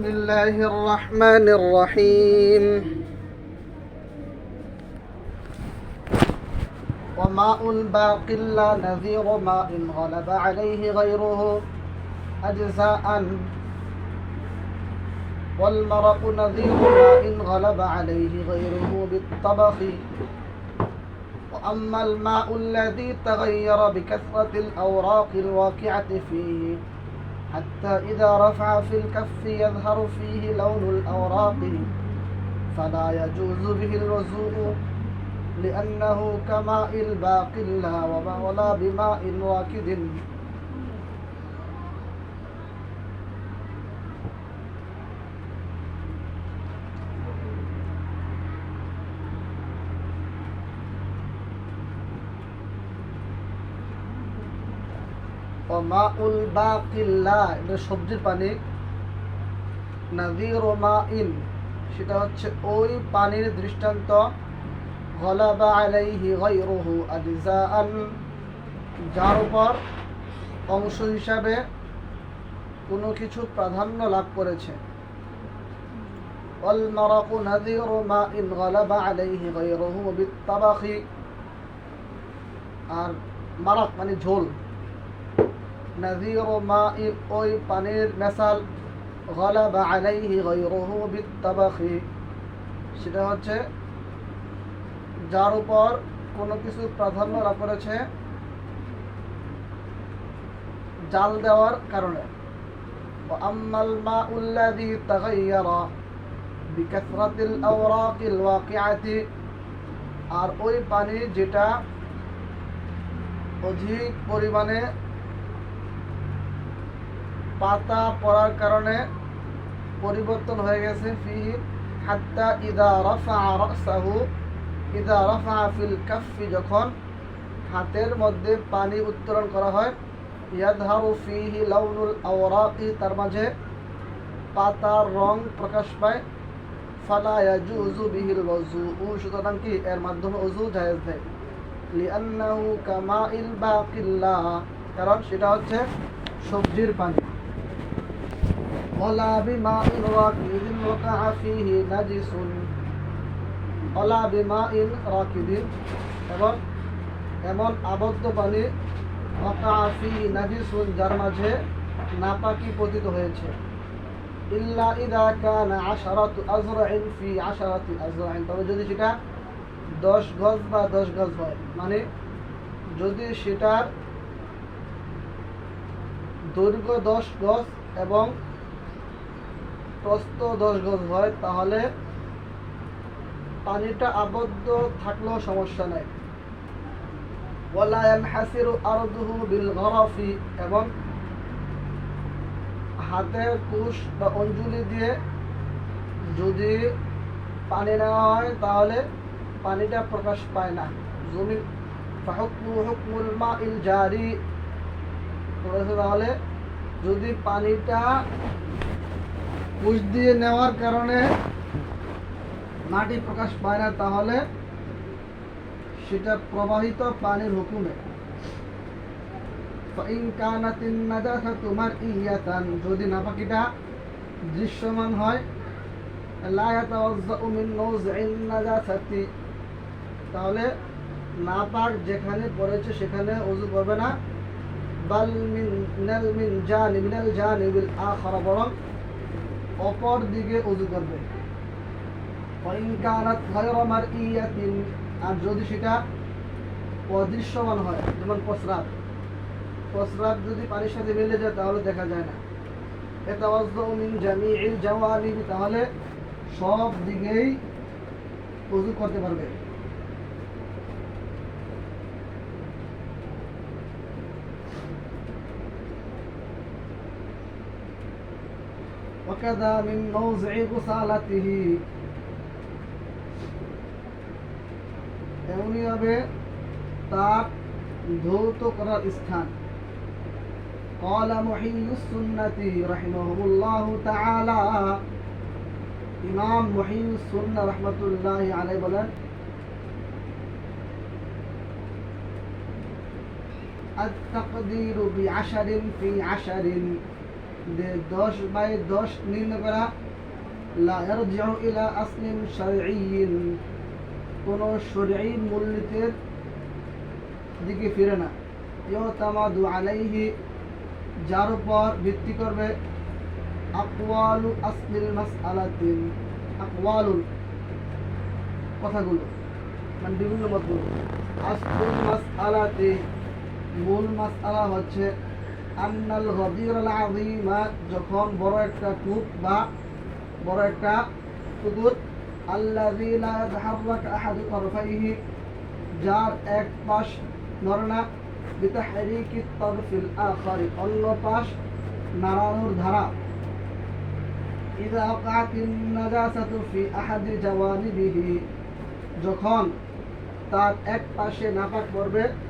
بسم الله الرحمن الرحيم. وماء باق لا نذير ماء غلب عليه غيره أجزاء. والمرق نذير ماء غلب عليه غيره بالطبخ. وأما الماء الذي تغير بكثرة الأوراق الواقعة فيه حتى إذا رفع في الكف يظهر فيه لون الأوراق. فلا يجوز به الوضوء لأنه كماء الباق لا وما ولا بماء راكد ও মা উল বাকিল্লা এটা সবজির পানি নাদির ও মা ইন সেটা হচ্ছে ওই পানির দৃষ্টান্ত গলাবা আলাইহি গায়রুহু আজজাআন যার উপর অংশ হিসাবে কোনো কিছু প্রাধান্য লাভ করেছে والمرق نذير ماء غلب عليه غيره بالطبخ আর মারাক মানে ঝোল মা ওই পানির মেসাল আলাইহি গৈরহু বিত্তাবাখি। সেটা হচ্ছে যার উপর কোনো কিছু প্রাধান্য লাভ করেছে জাল দেওয়ার কারণে। আম্মাল মা উল্লাদি তাগাইয়ারা বিকাসরাতিল আওরাকিল ওয়াকিআতি। আর ওই পানি যেটা অধিক পরিমাণে পাতা পড়ার কারণে পরিবর্তন হয়ে গেছে ফিহি, হাত্তা ইদা রফা রাসাহু, ইদা রফা ফিল কাফি যখন হাতের মধ্যে পানি উত্তোলন করা হয়, ইয়াদহারু ফিহি লাউনুল আওরাকি তার মাঝে পাতার রং প্রকাশ পায়, ফালা ইয়াজুজু বিহিল ওযু সুতরাং কি এর মাধ্যমে ওযু জায়েজ নেই। কামাইল বাকিল্লা কারণ সেটা হচ্ছে সবজির পানি। ولا بماء راكد وقع فيه نجس ولا بماء راكد এবং এমন আবদ্ধ পানি ওয়াকা ফি নাজিসুন যার মাঝে নাপাকি পতিত হয়েছে ইল্লা ইদা কানা আশারাতু আজরাইন ফি আশারাতি আজরাইন তবে যদি সেটা দশ গজ বা দশ গজ হয় মানে যদি সেটার দৈর্ঘ্য দশ গজ এবং প্রস্থ দশ গজ হয়, তাহলে পানিটা আবদ্ধ থাকলেও সমস্যা নেই। এবং হাতের কুশ বা অঞ্জলি দিয়ে যদি পানি নেওয়া হয়, তাহলে পানিটা প্রকাশ পায় না। জমি জারি। তাহলে যদি পানিটা পুষ দিয়ে নেওয়ার কারণে মাটি প্রকাশ পায় না, তাহলে সেটা প্রবাহিত পানির হুকুমে। তোমার ইয়াতান, যদি নাপাকিটা দৃশ্যমান হয় তাহলে নাপাক যেখানে পড়েছে সেখানে অজু করবে না। বাল মিনাল মিন জানি, মিনাল জানিবিল আখরা, বরং অপর দিকে উজু করবে। আর যদি সেটা অদৃশ্যমান হয়, যেমন প্রস্রাব প্রস্রাব যদি পানির সাথে মিলে যায়, তাহলে দেখা যায় না। তাহলে সব দিকেই উজু করতে পারবে। وكذا من موضع غسالته এমনই হবে তার ধৌত করার স্থান قال محي السنة رحمه الله تعالى ইমাম মহিউ সুন্না রহমতুল্লাহ আলাই বলেন التقدير بعشر في عشر যে দশ বাই দশ নির্ণয় করা ইলা আসলিন শারঈয়িন কোনো মূলনীতির দিকে ফিরে না। ইউতামাদু আলাইহি, যার উপর ভিত্তি করবে আকওয়ালু আসলিল মাসআলাতিন, আকওয়ালুল কথাগুলো মানে বিভিন্ন মতগুলো। আসলুল মাসআলাতি, মূল মাসআলা হচ্ছে আন্নাল যখন বড় একটা কূপ বা বড় একটা পুকুর আল্লাযী লা আহাদু যার এক পাশ নড়ে না বিতাহরিকি আখারি, অন্য পাশ নাড়ানোর ধারা। নাজাসাতু ফি আহাদি যখন তার এক পাশে নাপাক পড়বে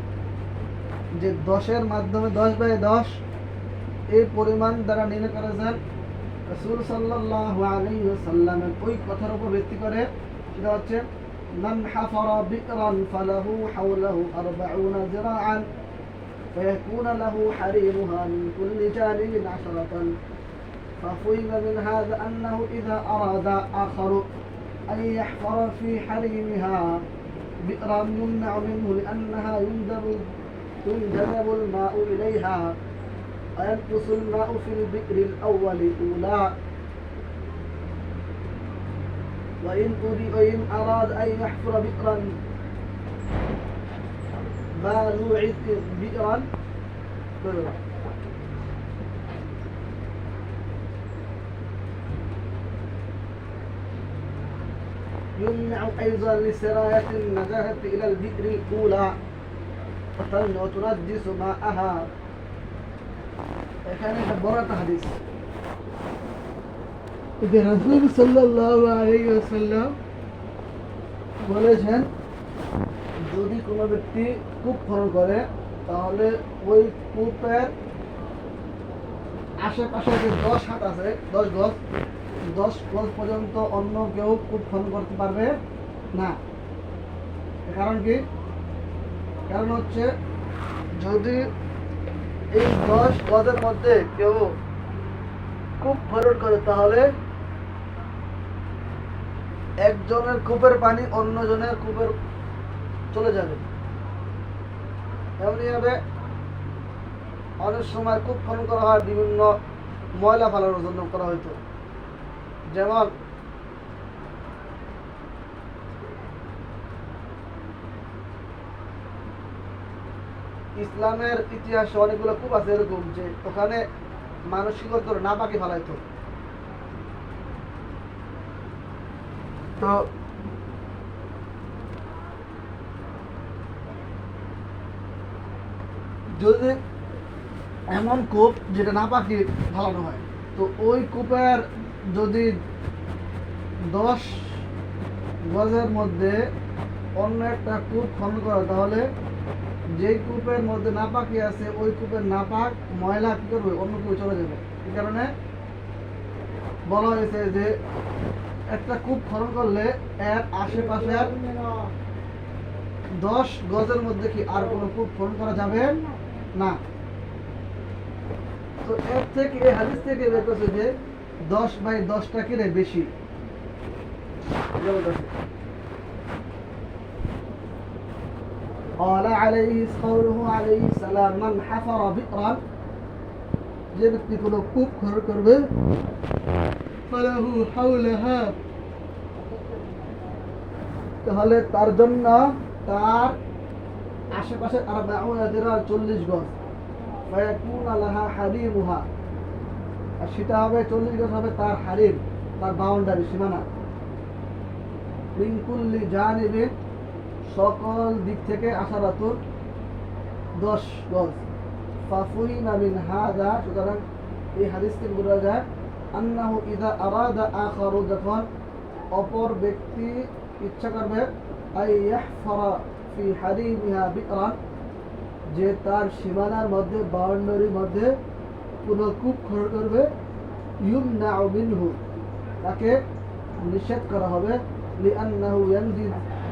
যে দশের মাধ্যমে দশ বাই দশ এই পরিমাণ দ্বারা নির্ণয় করেছেন রসুল সাল্লাহ আলাইহি সাল্লামের ওই কথার উপর ভিত্তি করে সেটা হচ্ছে من حفر بئرا فله حوله أربعون ذراعا فيكون له حريمها من كل جانب عشرة ففهم من هذا أنه إذا أراد آخر أن يحفر في حريمها بئرا يمنع منه لأنها ينجب ينجذب الماء إليها. وينقص الماء في البئر الأول أولى وإن أريد وإن أراد أن يحفر بئرا. بالوعد بئرا. يمنع أيضا لسراية النجاة إلى البئر الأولى. وتن- وتنجس ماءها এখানে একটা বড় একটা হাদিস যে রাসূল সাল্লাল্লাহু আলাইহি ওয়াসাল্লাম বলেছেন যদি কোনো ব্যক্তি কূপ খনন করে তাহলে ওই কূপের আশেপাশে যে দশ হাত আছে দশ গজ দশ গজ পর্যন্ত অন্য কেউ কূপ খনন করতে পারবে না এর কারণ কি কারণ হচ্ছে যদি এই দশ গজের মধ্যে কেউ কূপ খনন করে, তাহলে একজনের কূপের পানি অন্যজনের কূপের চলে যাবে। এমনি ভাবে অনেক সময় কূপ খনন করা হয় বিভিন্ন ময়লা ফালানোর জন্য করা হইতো। যেমন ইসলামের ইতিহাসে অনেকগুলো কূপ আছে এরকম যে ওখানে মানসিকত না পাখি ফালাইতো। তো যদি এমন কূপ যেটা না পাখি ফালানো হয়, তো ওই কূপের যদি দশ গজের মধ্যে অন্য একটা কূপ খনন করে তাহলে যে কূপের মধ্যে নাপাকি আছে, ওই কূপের নাপাক ময়লা কি করবে? অন্য কূপে চলে যাবে। এই কারণে বলা হয়েছে যে একটা কূপ খনন করলে এর আশেপাশে দশ গজের মধ্যে কি আর কোনো কূপ খনন করা যাবে না। তো এর থেকে এই হাদিস থেকে বের করছে যে দশ বাই দশটা কিরে বেশি এটা বলতেছে। قال عليه قوله عليه السلام من حفر بئرا যে ব্যক্তি কোনো কূপ খনন করবে فله حولها তাহলে তার জন্য তার আশেপাশে আর বাউনা চল্লিশ গজ ফায়াকুন লাহা হারিমুহা আর সেটা হবে চল্লিশ গজ হবে তার হারিম তার বাউন্ডারি সীমানা মিনকুল্লি জানিবিন সকল দিক থেকে আশারাতুর দশ গজ। ফাফুই নামিন হাদা, সুতরাং এই হাদিস থেকে বোঝা যায়, আন্নাহু ইদা আরাদা আখারু, যখন অপর ব্যক্তি ইচ্ছা করবে, আই ইয়াহফারা ফি হারিমিহা বিকরান, যে তার সীমানার মধ্যে, বাউন্ডারির মধ্যে কোনো কূপ খনন করবে ইউমনা মিনহু, তাকে নিষেধ করা হবে লিআন্নাহু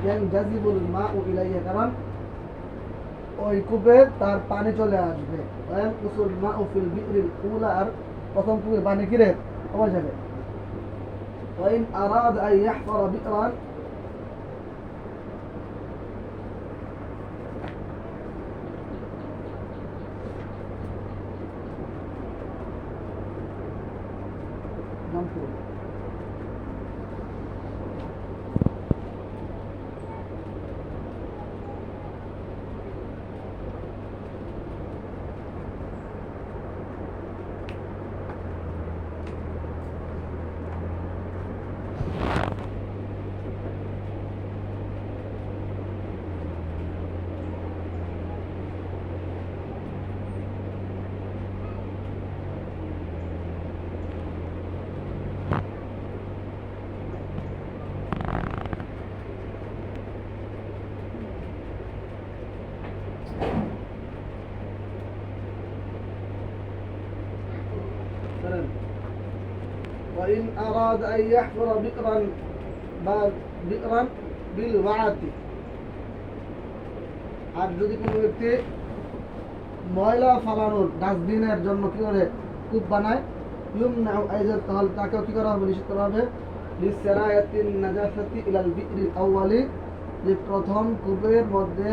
ইয়ানজাজিবুল মাউ ইলাইহি কারণ ওই কূপে তার পানি চলে আসবে। ওয়ান মা মাউ ফিল বিরিল আর প্রথম কূপের পানি কিরে? কমে যাবে। ওয়াইন আরাদ আই ইয়াহফারা বিকরান أراد أن يحفر بئرا বা- بئرا بالوعد আর যদি কোনো ব্যক্তি ময়লা ফালানোর ডাস্টবিনের জন্য কি করে কূপ বানায় ইউমনা আইজার তাহলে তাকেও কি করা হবে নিষেধ করা হবে লিসরায়াতিন নাজাসাতি ইলাল বি'রি আউয়ালি যে প্রথম কূপের মধ্যে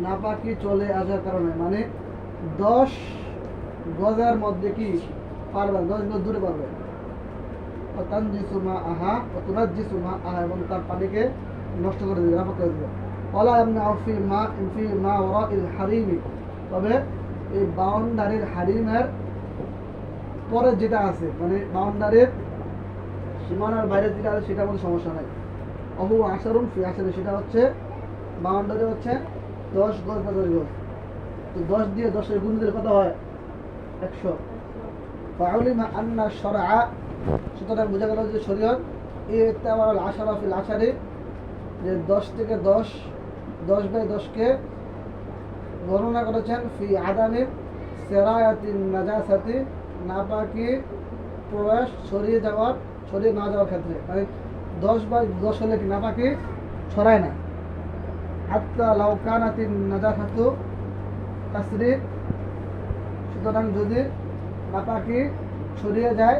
নাপাকি চলে আসার কারণে মানে দশ গজের মধ্যে কি পারবে দশ গজ দূরে পারবে তানজিসুমা আহা ও তুনাজ্জিসুমা আহা এবং তার পানিকে নষ্ট করে দেবে নাপাক করে দেবে। ওলা এমনি আফি মা ইনফি মা ওরা ইল হারিমি। তবে এই বাউন্ডারির হারিমের পরে যেটা আছে মানে বাউন্ডারির সীমানার বাইরে যেটা আছে সেটা কোনো সমস্যা নাই। অহু আসারুন ফি আসারে সেটা হচ্ছে বাউন্ডারি হচ্ছে দশ গজ বা দশ গজ। তো দশ দিয়ে দশের গুণ দিলে কত হয়? একশো। ফাউলিমা আন্না শরআ সুতরাং বোঝা গেল যে শরীয়ত, এই তেবার আশারা ফিল আশারি যে দশ থেকে দশ দশ বাই দশকে গণনা করেছেন, ফি আদামি সেরায়াতি নাজাসাতি নাপাকি প্রয়াস ছড়িয়ে যাওয়ার, ছড়িয়ে না যাওয়ার ক্ষেত্রে। মানে দশ বাই দশ হলে কি নাপাকি ছড়ায় না? হাত্তা লাউকানাতি নাজাসাতু তাসরি সুতরাং যদি নাপাকি ছড়িয়ে যায়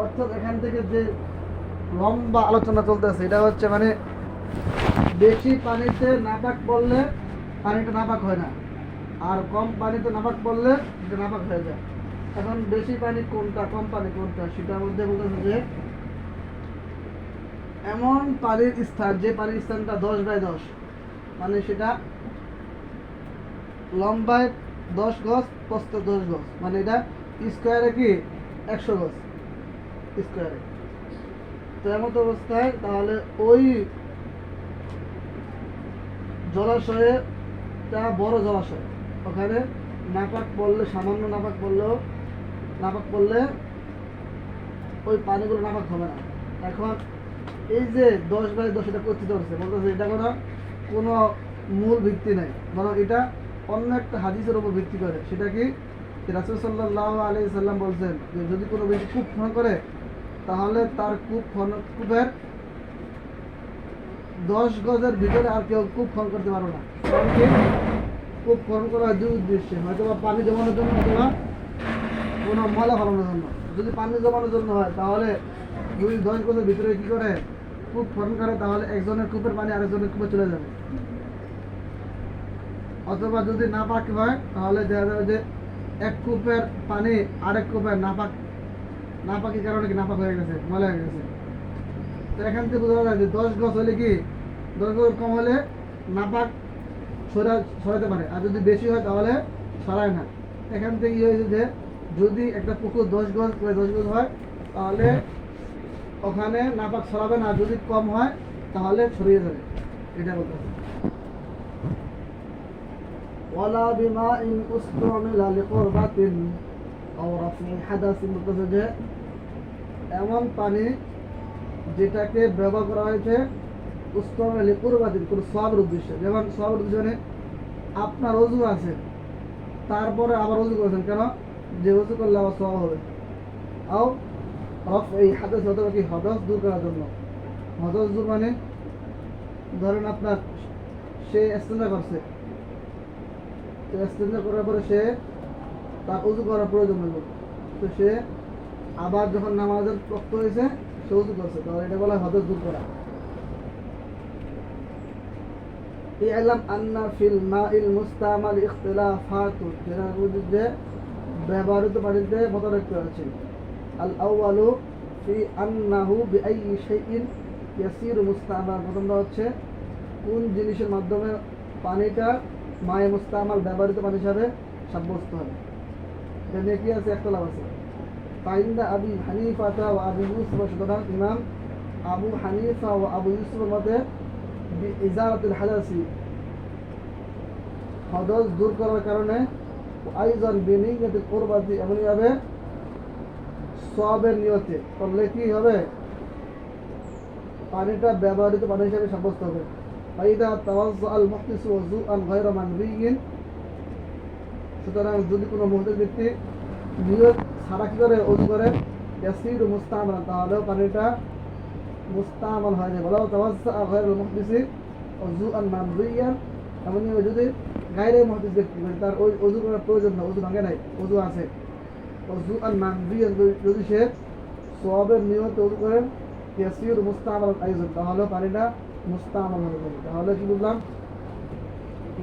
অর্থাৎ এখান থেকে যে লম্বা আলোচনা চলতেছে, এটা হচ্ছে মানে বেশি পানিতে নাপাক পড়লে পানিটা নাপাক হয় না। আর কম পানিতে নাপাক পড়লে এটা নাপাক হয়ে যায়। এখন বেশি পানি কোনটা, কম পানি কোনটা, সেটার মধ্যে বলতেছে যে এমন পানির স্থান, যে পানির স্থানটা দশ বাই দশ মানে সেটা লম্বায় দশ গজ, প্রস্থ দশ গজ মানে এটা স্কোয়ারে কি? একশো গজ। স্কোয়ারে তো অবস্থায় তাহলে ওই জলাশয়ে টা বড় জলাশয়। ওখানে নাপাক পড়লে, সামান্য নাপাক পড়লেও, নাপাক পড়লে ওই পানিগুলো নাপাক হবে না। এখন এই যে দশ বাই দশ এটা কথিত হচ্ছে বলতেছে এটা কোনো কোনো মূল ভিত্তি নাই। বরং এটা অন্য একটা হাদিসের উপর ভিত্তি করে। সেটা কি? রাসুল সাল্লাহ আলি সাল্লাম বলছেন যে যদি কোনো ব্যক্তি খুব খনন করে তাহলে তার কূপ খনন, কূপের দশ গজের ভিতরে আর কেউ কূপ খনন করতে পারবে না। কারণ কি? কূপ খনন করা দুই উদ্দেশ্যে হয়তো বা পানি জমানোর জন্য অথবা কোনো ময়লা ফলানোর জন্য। যদি পানি জমানোর জন্য হয়, তাহলে দুই, দশ গজের ভিতরে কি করে? কূপ খনন করে, তাহলে একজনের কূপের পানি আরেকজনের কূপে চলে যাবে। অথবা যদি না পাক হয়, তাহলে দেখা যাবে যে এক কূপের পানি আরেক কূপের না পাক নাপাকির কারণে নাপাক হয়ে গেছে হয়ে গেছে? তো এখান থেকে বোঝা যায় যে দশ হলে কি দশ কম হলে নাপাক সরা, সরাতে পারে, আর যদি বেশি হয় তাহলে সরায় না। এখান থেকে হয়েছে যে যদি একটা পুকুর দশ গজ দশ গজ হয়, তাহলে ওখানে নাপাক সরাবে না যদি কম হয় তাহলে ছড়িয়ে যাবে। এটা বলতে হবে ওয়ালা বিমা ইন উস্তুমিলা লিকুরবাতিন যে এমন পানি যেটাকে ব্যবহার করা হয়েছে উস্তুমিলা লিকুরবাতিন কোনো সবের উদ্দেশ্যে। যেমন সবের উদ্দেশ্যে মানে আপনার অজু আছে, তারপরে আবার করেছেন কেন? যে অজু করলে আবার সব হবে। আও এই হাদাস পারে কি হদস দূর করার জন্য। হদস দূর মানে ধরেন আপনার সে এস্তেঞ্জা করছে। করার পরে সে তার উজু করার প্রয়োজন হইল। তো সে আবার যখন নামাজের রক্ত হয়েছে সে উজু করছে। তাহলে এটা বলা হয় হদস দূর করা ইলাম আন্না ফিল ব্যবহৃত পানিতে মতানৈক্য আছে। আল আউয়ালু ফি আন্নাহু বিআই শাইইন ইয়াসিরু মুস্তামাল। প্রথমটা হচ্ছে কোন জিনিসের মাধ্যমে পানিটা মায়ে মুস্তামাল ব্যবহৃত পানি হিসাবে সাব্যস্ত হয়। এটা আছে? একটা লাভ আছে। ফাইন্দা আবি হানিফাতা ও আবু ইউসুফ সুতরাং ইমাম আবু হানিফা ও আবু ইউসুফের মতে ইজারাতুল হাদাসি দূর করার কারণে আইজন সবের নিয়তে করলে কি হবে? পানিটা ব্যবহৃত পানি হিসাবে সাব্যস্ত হবে। ফাইদা তাওয়াজ্জা আল মুহদিস ওযুআন গায়রা মানবিয়িন সুতরাং যদি কোনো মুহদিস ব্যক্তি নিয়ত ছাড়া কি করে ওযু করে, ইয়াসির মুস্তামাল, তাহলেও পানিটা মুস্তামাল হয় না বলা তাওয়াজ্জা গায়রুল মুহদিসি ওযুআন মানবিয়িন। এমনই যদি গায়রে মুহদিস ব্যক্তি মানে তার ওই ওযু করার প্রয়োজন না ওযু ভাঙে নাই ওযু আছে। ওযু আন মানবিয়িন, যদি সে সওয়াবের নিয়তে ওযু করেন, ইয়াসির মুস্তামাল আইজন তাহলে পানিটা মুস্তামাল যাবে তাহলে কি বুঝলাম?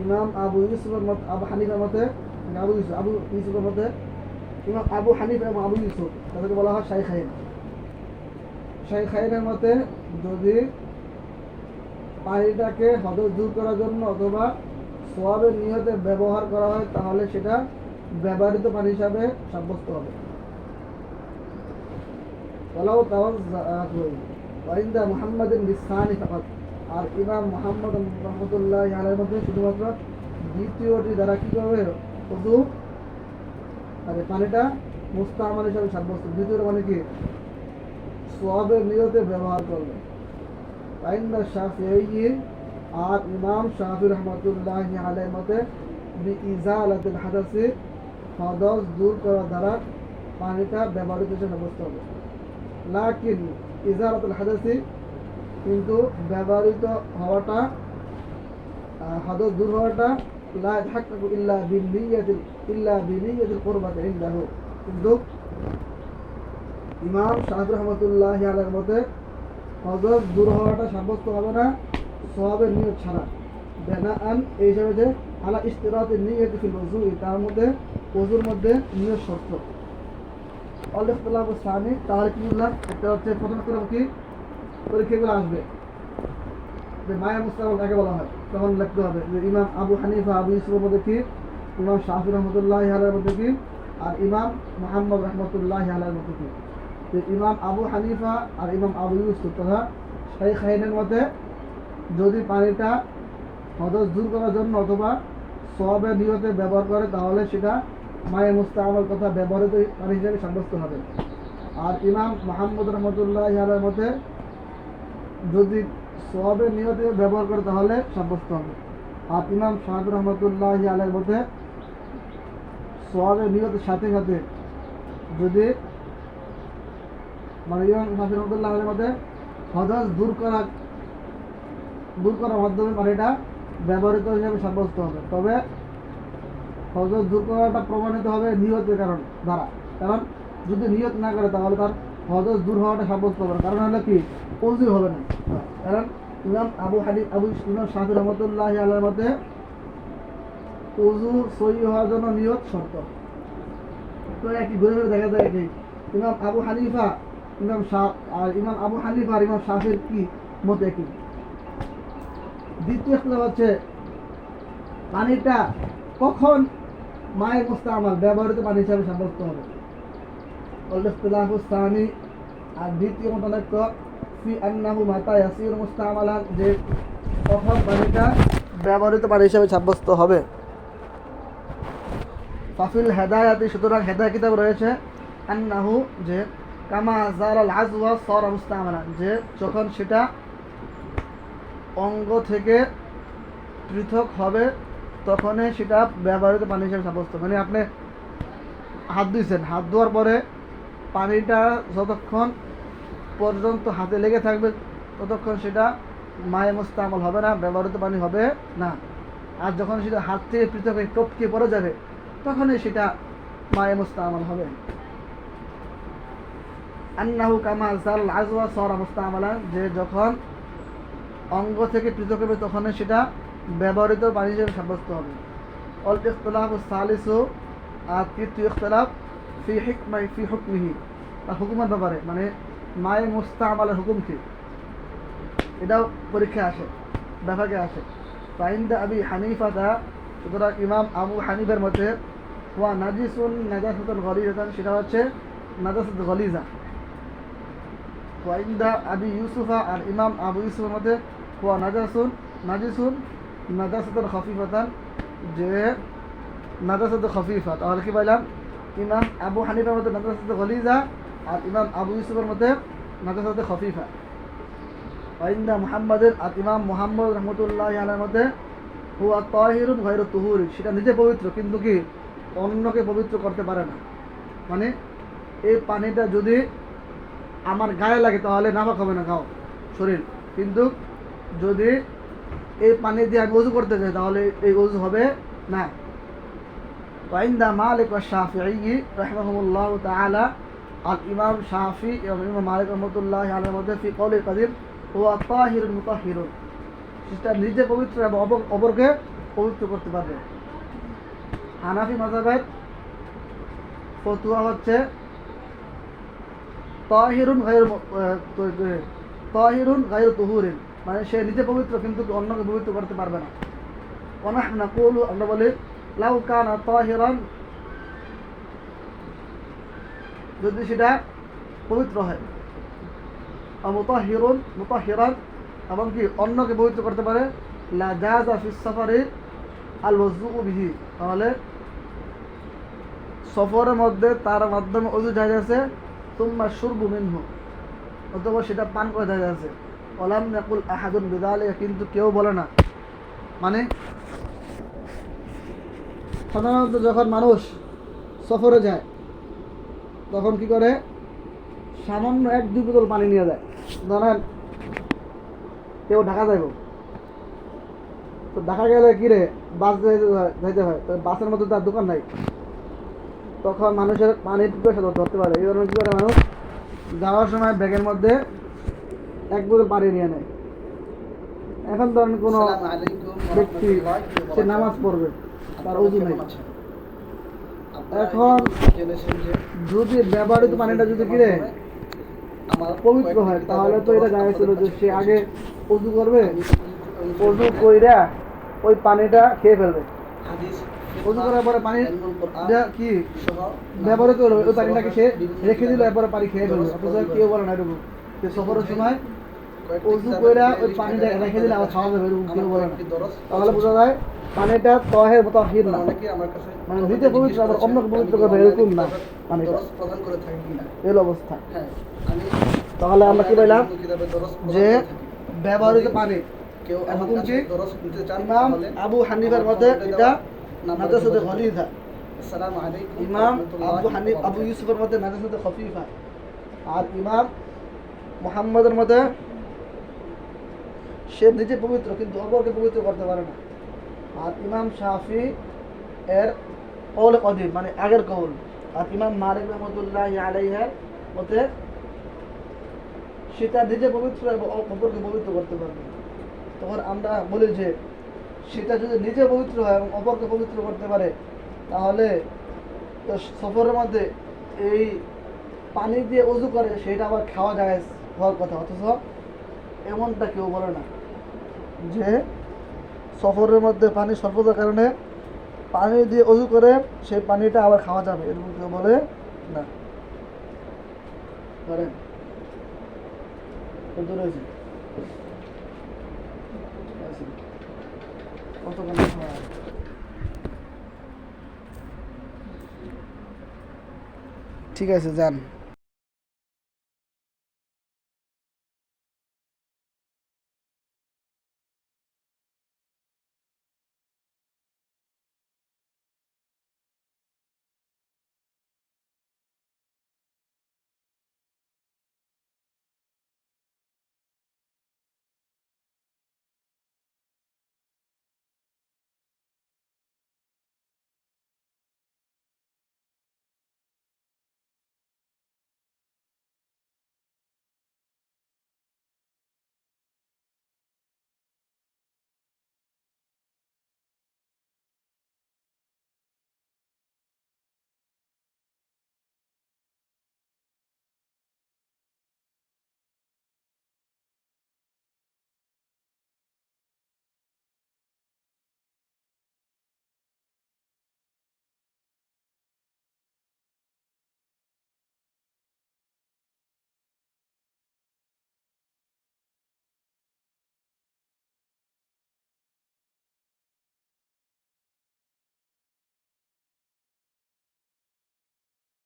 ইমাম আবু ইউসুফের মত আবু হানিফার মতে মানে আবু ইউসুফ, আবু ইউসুফের মধ্যে ইমাম আবু হানিফ এবং আবু ইউসুফ, তাদেরকে বলা হয় মতে যদি দূর করার জন্য অথবা সোয়াবের নিয়তে ব্যবহার করা হয়, তাহলে সেটা ব্যবহৃত পানি হিসাবে সাব্যস্ত হবে। ওয়াইন্দা আর ইমাম মোহাম্মদ রহমতুল্লাহ আলের মধ্যে শুধুমাত্র দ্বিতীয়টি দ্বারা কী করবে? আরে পানিটা সাব্যস্ত। দ্বিতীয় মানে কি? সোয়াবের নিয়তে ব্যবহার আর ইমাম রহমতুল্লাহ আলের মতে ইজালাতুল হাদাসি হদস দূর করার দ্বারা পানিটা ব্যবহৃত হিসেবে সাব্যস্ত হবে। লাকিন ইজারাতুল হাদাসি কিন্তু ব্যবহৃত হওয়াটা হাদস দূর হওয়াটা লা ইয়াতাহাক্কাকু ইল্লা বিনিয়াতিল ইল্লা বিনিয়াতিল কুরবাতি ইনদাহু কিন্তু ইমাম শাহ রহমতুল্লাহ আলাইহির মতে হদস দূর হওয়াটা সাব্যস্ত হবে না, সওয়াবের নিয়ত ছাড়া। বেনা আন এই হিসাবে যে আলা ইস্তিরাতের নিয়তি ফিল ওযু তার মধ্যে ওযুর মধ্যে নিয়ত শর্ত। অল ইখতিলাফ সানি তাহলে কি বললাম একটা হচ্ছে প্রথম কি? পরীক্ষাগুলো আসবে। যে মায়া মুস্তাফল কাকে বলা হয়। তখন লিখতে হবে? যে ইমাম আবু হানিফা, আবু ইউসুফের মধ্যে কি ইমাম শাহি রহমতুল্লাহ আলার মধ্যে কি আর ইমাম মোহাম্মদ রহমতুল্লাহ আলার মধ্যে কি যে ইমাম আবু হানিফা আর ইমাম আবু ইউসুফ তথা শাইখ খাইনের মধ্যে যদি পানিটা হদস দূর করার জন্য অথবা সবের নিয়তে ব্যবহার করে, তাহলে সেটা মায়ে মুস্তামল কথা ব্যবহৃত পানি হিসেবে সাব্যস্ত হবে। আর ইমাম মাহমুদ রহমতুল্লাহ আলার মধ্যে যদি সোয়াবের নিয়তে ব্যবহার করে তাহলে সাব্যস্ত হবে। আর ইমাম শাহাদ রহমতুল্লাহ আলের মধ্যে সোয়াবের নিয়তের সাথে সাথে যদি মানে ইমাম শাহি রহমতুল্লাহ আলের মধ্যে হদস দূর করা, দূর করার মাধ্যমে মানে এটা ব্যবহৃত হিসেবে সাব্যস্ত হবে। তবে হজর দূর করাটা প্রমাণিত হবে নিয়তের কারণ দ্বারা। কারণ যদি নিয়ত না করে তাহলে তার হজর দূর হওয়াটা সাব্যস্ত হবে। কারণ হলো কি? অজু হবে না। কারণ ইমাম আবু হাদি আবু ইমাম শাহি রহমতুল্লাহ আল্লাহর মধ্যে অজু সই হওয়ার জন্য নিয়ত শর্ত। তো একই ঘুরে ঘুরে দেখা যায় কি? ইমাম আবু হানিফা, ইমাম শাহ আর ইমাম আবু হানিফা আর ইমাম শাহের কি মত দ্বিতীয় ইখতিলাফ হচ্ছে, পানিটা কখন মায়ের মুস্তামাল, ব্যবহৃত পানি হিসাবে সাব্যস্ত হবে? সানি আর দ্বিতীয় মতানৈক্য ফি আন্নাহু মাতা ইয়াসির মুস্তামালান যে কখন পানিটা ব্যবহৃত পানি হিসাবে সাব্যস্ত হবে। ফাফিল হেদায়াতি সুতরাং হেদায় কিতাব রয়েছে আন্নাহু যে কামা জাল আল আজওয়া সর মুস্তামালান যে যখন সেটা অঙ্গ থেকে পৃথক হবে তখনই সেটা ব্যবহৃত পানি হিসেবে সাব্যস্ত মানে আপনি হাত ধুইছেন হাত ধোয়ার পরে পানিটা যতক্ষণ পর্যন্ত হাতে লেগে থাকবে, ততক্ষণ সেটা মায়ে মোস্তামল হবে না, ব্যবহৃত পানি হবে না। আর যখন সেটা হাত থেকে পৃথক হয়ে টপকে পড়ে যাবে, তখনই সেটা মায়ের মায়ে মোস্তামল হবে। আন্নাহু কামা জাল আজওয়া সরা যে যখন অঙ্গ থেকে পৃথক হবে, তখনই সেটা ব্যবহৃত পানি হিসেবে সাব্যস্ত হবে। অল ইখতলাফ সালিসু আর তৃতীয় ইখতলাফ হুকমিহি। হুকুমের ব্যাপারে মানে মায়ে মুস্তামালের হুকুম কি? এটাও পরীক্ষায় আসে আসে। আবি সুতরাং ইমাম আবু হানিফের মতে ওয়া নাজাসুল সেটা হচ্ছে নাজাসুল গলিজা। ওয়াইন্দা আবি ইউসুফা আর ইমাম আবু ইউসুফের মধ্যে হুয়া নাজাসুন, নাজিসুন নাজাসুল খফিফাতান, যে নাজাসুল খফিফা, তাহলে কি বললাম ইমাম আবু হানিফার মধ্যে নাজাসুল গলিজা আর ইমাম আবু ইউসুফের মধ্যে নাজাসুল খফিফা ওয়াইন্দা মুহাম্মাদের আর ইমাম মুহাম্মদ রহমতুল্লাহ আলার মধ্যে হুয়া তাহিরুন গৈর তুহুরি সেটা নিজে পবিত্র, কিন্তু কি অন্যকে পবিত্র করতে পারে না। মানে এই পানিটা যদি আমার গায়ে লাগে, তাহলে নামাক হবে না গাও শরীর। কিন্তু যদি এই পানি দিয়ে আমি উজু করতে যাই, তাহলে এই উজু হবে না। মালিক ওয়া শাফিঈ রাহিমাহুল্লাহ তাআলা আর ইমাম শাফি এবং ইমাম মালিক রহমতুল্লাহ আলার মধ্যে ফি কওলি কাদিম হুয়া তাহিরুন মুতাহিরুন সেটা নিজে পবিত্র এবং অপর- অপরকে পবিত্র করতে পারবে। হানাফি মাযহাবের ফতুয়া হচ্ছে, তাহিরুন গায়র তাহিরুন গায়র তুহুরিন। মানে সে নিজে পবিত্র, কিন্তু অন্যকে পবিত্র করতে পারবে না। অনাহ না কলু আমরা বলি লাউ কানা তাহিরান, যদি সেটা পবিত্র হয়। মুতাহিরুন, মুতাহিরান, এবং কি অন্যকে পবিত্র করতে পারে। লা জাজা ফিস সাফারি আল ওযু বিহি। তাহলে সফরের মধ্যে তার মাধ্যমে অজু জায়জ আছে। তুম্মা শুরবু মিনহু, অথবা সেটা পান করে জায়জ আছে। অলাম নাকুল আহাদুন বিদালে কিন্তু কেউ বলে না। মানে সাধারণত যখন মানুষ সফরে যায় তখন কি করে? সামান্য এক দুই বোতল পানি নিয়ে যায়। ধরেন কেউ ঢাকা যাইব। তো ঢাকা গেলে কি রে? বাস যাইতে হয়- তো বাসের মধ্যে তার দোকান নাই। তখন মানুষের পানির ধর- ধরতে পারে। এই কারণে কী করে মানুষ? যাওয়ার সময় ব্যাগের মধ্যে এক বোতল পানি নিয়ে নেয়। এখন ধরেন কোনো ব্যক্তি সে নামাজ পড়বে। এখন যদি ব্যবহৃত পানিটা যদি কিরে পবিত্র হয়, তাহলে তো এটা ছিল যে সে আগে করবে কইরা ওই পানিটা খেয়ে ফেলবে। উজু করার পরে পানি কি ব্যবহার করবে ওই পানিটাকে সে রেখে দিল, এরপরে পানি খেয়ে ফেলবে। কেউ বলে না এরকম। সফরের সময় উজু কইরা ওই পানিটা রেখে দিলে আবার খাওয়া যাবে এরকম কেউ বলে না। তাহলে বোঝা যায় পানিটা তহের মতো হির না। মানে নিজে পবিত্র আবার অন্যকে পবিত্র করবে এরকম না পানিটা? প্রদান করে থাকি কিনা? এই অবস্থা। হ্যাঁ তাহলে আমরা কি বললাম যে। ব্যবহৃত পানি। কেউ এর আমার হুকুম কাছে কি? দরস নিতে চান ইমাম আবু হানিফার মধ্যে এটা আসসালামু আলাইকুম ইমাম আবু হানিফ আবু ইউসুফের মধ্যে নাজাসুদে খফিফা আর ইমাম মুহাম্মদের মধ্যে সে নিজে পবিত্র, কিন্তু অপরকে পবিত্র করতে পারে না। আর ইমাম শাফি এর কৌল কদিম মানে আগের কৌল। আর ইমাম মালিক রহমতুল্লাহ আলাইহের মতে সেটা নিজে পবিত্র এবং অপরকে পবিত্র করতে পারবে। তখন আমরা বলি যে, সেটা যদি নিজে পবিত্র হয় এবং অপরকে পবিত্র করতে পারে, তাহলে সফরের মধ্যে এই পানি দিয়ে অজু করে, সেটা আবার খাওয়া যায় হওয়ার কথা। অথচ এমনটা কেউ বলে না। যে সফরের মধ্যে পানি স্বল্পতার কারণে পানি দিয়ে অজু করে, সেই পানিটা আবার খাওয়া যাবে, এরকম কেউ বলে না। কতক্ষণ ঠিক আছে, যান।